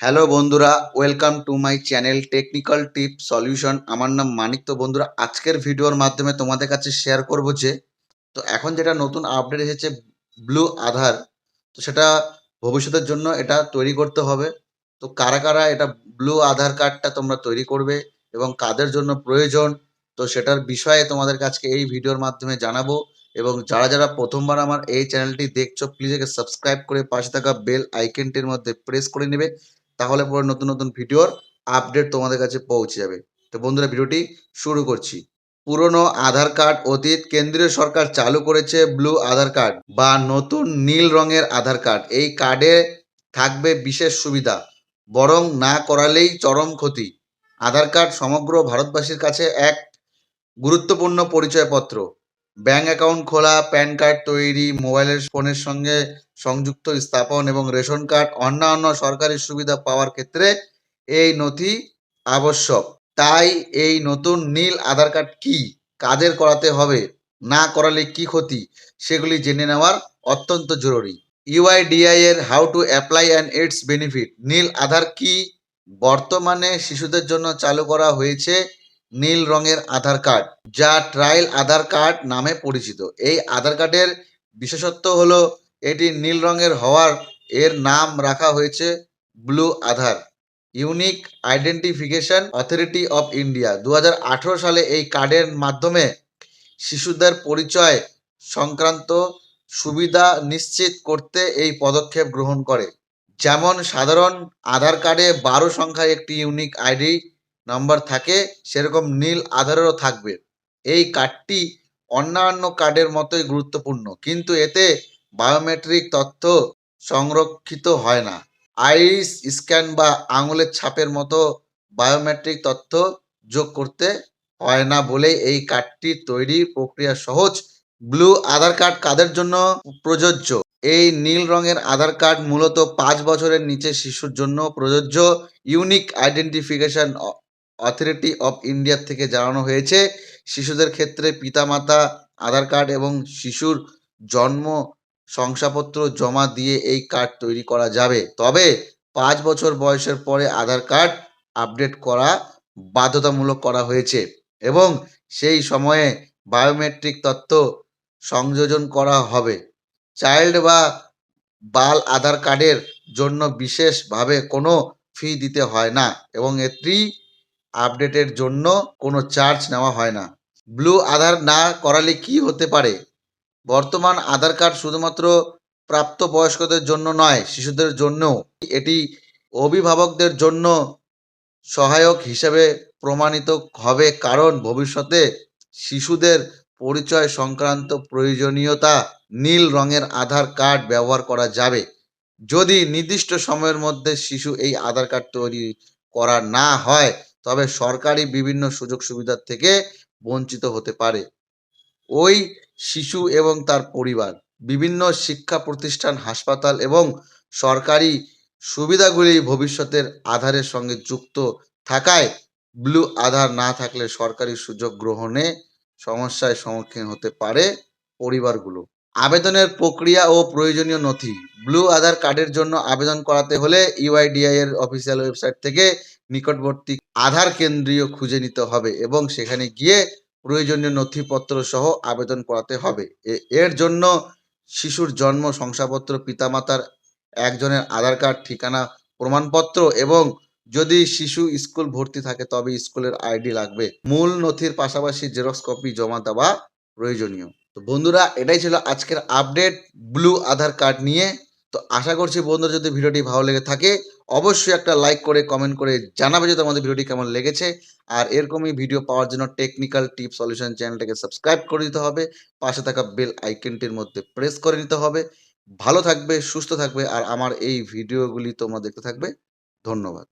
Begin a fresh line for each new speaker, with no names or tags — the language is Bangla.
হ্যালো বন্ধুরা welcome to my channel technical tip solution আমার নাম মানিক। তো বন্ধুরা, আজকের ভিডিওর মাধ্যমে তোমাদের কাছে শেয়ার করব যে, তো এখন যেটা নতুন আপডেট এসেছে ব্লু আধার, তো সেটা ভবিষ্যতের জন্য এটা তৈরি করতে হবে। তো কারা কারা এটা ব্লু আধার কার্ডটা তোমরা তৈরি করবে এবং কাদের জন্য প্রয়োজন, তো সেটার বিষয়ে তোমাদের কাছে এই ভিডিওর মাধ্যমে জানাব। এবং যারা যারা প্রথমবার আমার এই চ্যানেলটি দেখছ প্লিজ একে সাবস্ক্রাইব করে পাশে থাকা বেল আইকনটির মধ্যে প্রেস করে নেবে। তাহলে পরে নতুন নতুন ভিডিওর আপডেট তোমাদের কাছে পৌঁছে যাবে। তো বন্ধুরা, ভিডিওটি শুরু করছি। পুরনো আধার কার্ড অতীত কেন্দ্রীয় সরকার চালু করেছে ব্লু আধার কার্ড বা নতুন নীল রঙের আধার কার্ড। এই কার্ডে থাকবে বিশেষ সুবিধা, বরং না করালেই চরম ক্ষতি। আধার কার্ড সমগ্র ভারতবাসীর কাছে এক গুরুত্বপূর্ণ পরিচয়পত্র। ব্যাংক অ্যাকাউন্ট খোলা, প্যান কার্ড তৈরি, মোবাইলের ফোনের সঙ্গে সংযুক্ত স্থাপন এবং রেশন কার্ড অন্যান্য সরকারি সুবিধা পাওয়ার ক্ষেত্রে এই নথি আবশ্যক। তাই এই নতুন নীল আধার কার্ড কি? কাদের করাতে হবে? না করালে কি ক্ষতি? সেগুলি জেনে নেওয়ার অত্যন্ত জরুরি। ইউআইডিআই এর how to apply and its benefit. নীল আধার কি? বর্তমানে শিশুদের জন্য চালু করা হয়েছে নীল রঙের আধার কার্ড, যা ট্রায়াল আধার কার্ড নামে পরিচিত। এই আধার কার্ডের বিশেষত্ব হলো এটি নীল রঙের হওয়ার এর নাম রাখা হয়েছে blue Aadhaar. Unique identification authority of India. দু হাজার আঠেরো সালে এই কার্ডের মাধ্যমে শিশুদের পরিচয় সংক্রান্ত সুবিধা নিশ্চিত করতে এই পদক্ষেপ গ্রহণ করে। যেমন সাধারণ আধার কার্ডে বারো সংখ্যার একটি ইউনিক আইডি নাম্বার থাকে, সেরকম নীল আধারেরও থাকবে। এই কার্ডটি অন্যান্য কার্ডের মতোই গুরুত্বপূর্ণ, কিন্তু এতে বায়োমেট্রিক তথ্য সংরক্ষিত হয় না। আইরিস স্ক্যান বা আঙুলের ছাপের মতো বায়োমেট্রিক তথ্য যোগ করতে হয় না বলেই এই কার্ডটি তৈরি প্রক্রিয়া সহজ। ব্লু আধার কার্ড কাদের জন্য প্রযোজ্য? এই নীল রঙের আধার কার্ড মূলত পাঁচ বছরের নিচে শিশুর জন্য প্রযোজ্য। Unique identification authority of India থেকে জানানো হয়েছে, শিশুদের ক্ষেত্রে পিতামাতা, আধার কার্ড এবং শিশুর জন্ম শংসাপত্র জমা দিয়ে এই কার্ড তৈরি করা যাবে। তবে পাঁচ বছর বয়সের পরে আধার কার্ড আপডেট করা বাধ্যতামূলক করা হয়েছে এবং সেই সময়ে বায়োমেট্রিক তথ্য সংযোজন করা হবে। চাইল্ড বা বাল আধার কার্ডের জন্য বিশেষভাবে কোনো ফি দিতে হয় না এবং এটি আপডেটের জন্য কোনো চার্জ নেওয়া হয় না। ব্লু আধার না করালে কি হতে পারে? বর্তমান আধার কার্ড শুধুমাত্র প্রাপ্তবয়স্কদের জন্য নয়, শিশুদের জন্যও। এটি অভিভাবকদের জন্য সহায়ক হিসেবে প্রমাণিত হবে, কারণ ভবিষ্যতে শিশুদের পরিচয় সংক্রান্ত প্রয়োজনীয়তা নীল রঙের আধার কার্ড ব্যবহার করা যাবে। যদি নির্দিষ্ট সময়ের মধ্যে শিশু এই আধার কার্ড তৈরি করা না হয়, তবে সরকারি বিভিন্ন সুযোগ সুবিধার থেকে বঞ্চিত হতে পারে। ওই শিশু এবং তার পরিবার, বিভিন্ন শিক্ষা প্রতিষ্ঠান, হাসপাতাল এবং সরকারি সুবিধাগুলি ভবিষ্যতের আধারের সঙ্গে যুক্ত থাকায় ব্লু আধার না থাকলে সরকারি সুযোগ গ্রহণে সমস্যায় সম্মুখীন হতে পারে পরিবারগুলো। আবেদনের প্রক্রিয়া ও প্রয়োজনীয় নথি। ব্লু আধার কার্ডের জন্য আবেদন করাতে হলে ইউআইডিআই এর অফিসিয়াল ওয়েবসাইট থেকে নিকটবর্তী আধার কেন্দ্রীয় খুঁজে নিতে হবে এবং সেখানে গিয়ে প্রয়োজনীয় নথিপত্র সহ আবেদন করাতে হবে। এর জন্য শিশুর জন্ম, শংসাপত্র, পিতামাতার একজনের আধার কার্ড, ঠিকানা, প্রমাণপত্র এবং যদি শিশু স্কুল ভর্তি থাকে তবে স্কুলের আইডি লাগবে। মূল নথির পাশাপাশি জেরক্স কপি জমা দেওয়া প্রয়োজনীয়। তো বন্ধুরা, এটাই ছিল আজকের আপডেট ব্লু আধার কার্ড নিয়ে। তো আশা করছি বন্ধুরা যদি ভিডিওটি ভালো লেগে থাকে অবশ্যই একটা লাইক করে কমেন্ট করে জানাবে যে তোমাদের ভিডিওটি কেমন লেগেছে। আর এরকমই ভিডিও পাওয়ার জন্য টেকনিক্যাল টিপ সলিউশন চ্যানেলটাকে সাবস্ক্রাইব করে দিতে হবে। পাশে থাকা বেল আইকনটির মধ্যে প্রেস করে নিতে হবে। ভালো থাকবে, সুস্থ থাকবে। আর আমার এই ভিডিওগুলি তোমরা দেখতে থাকবে। ধন্যবাদ।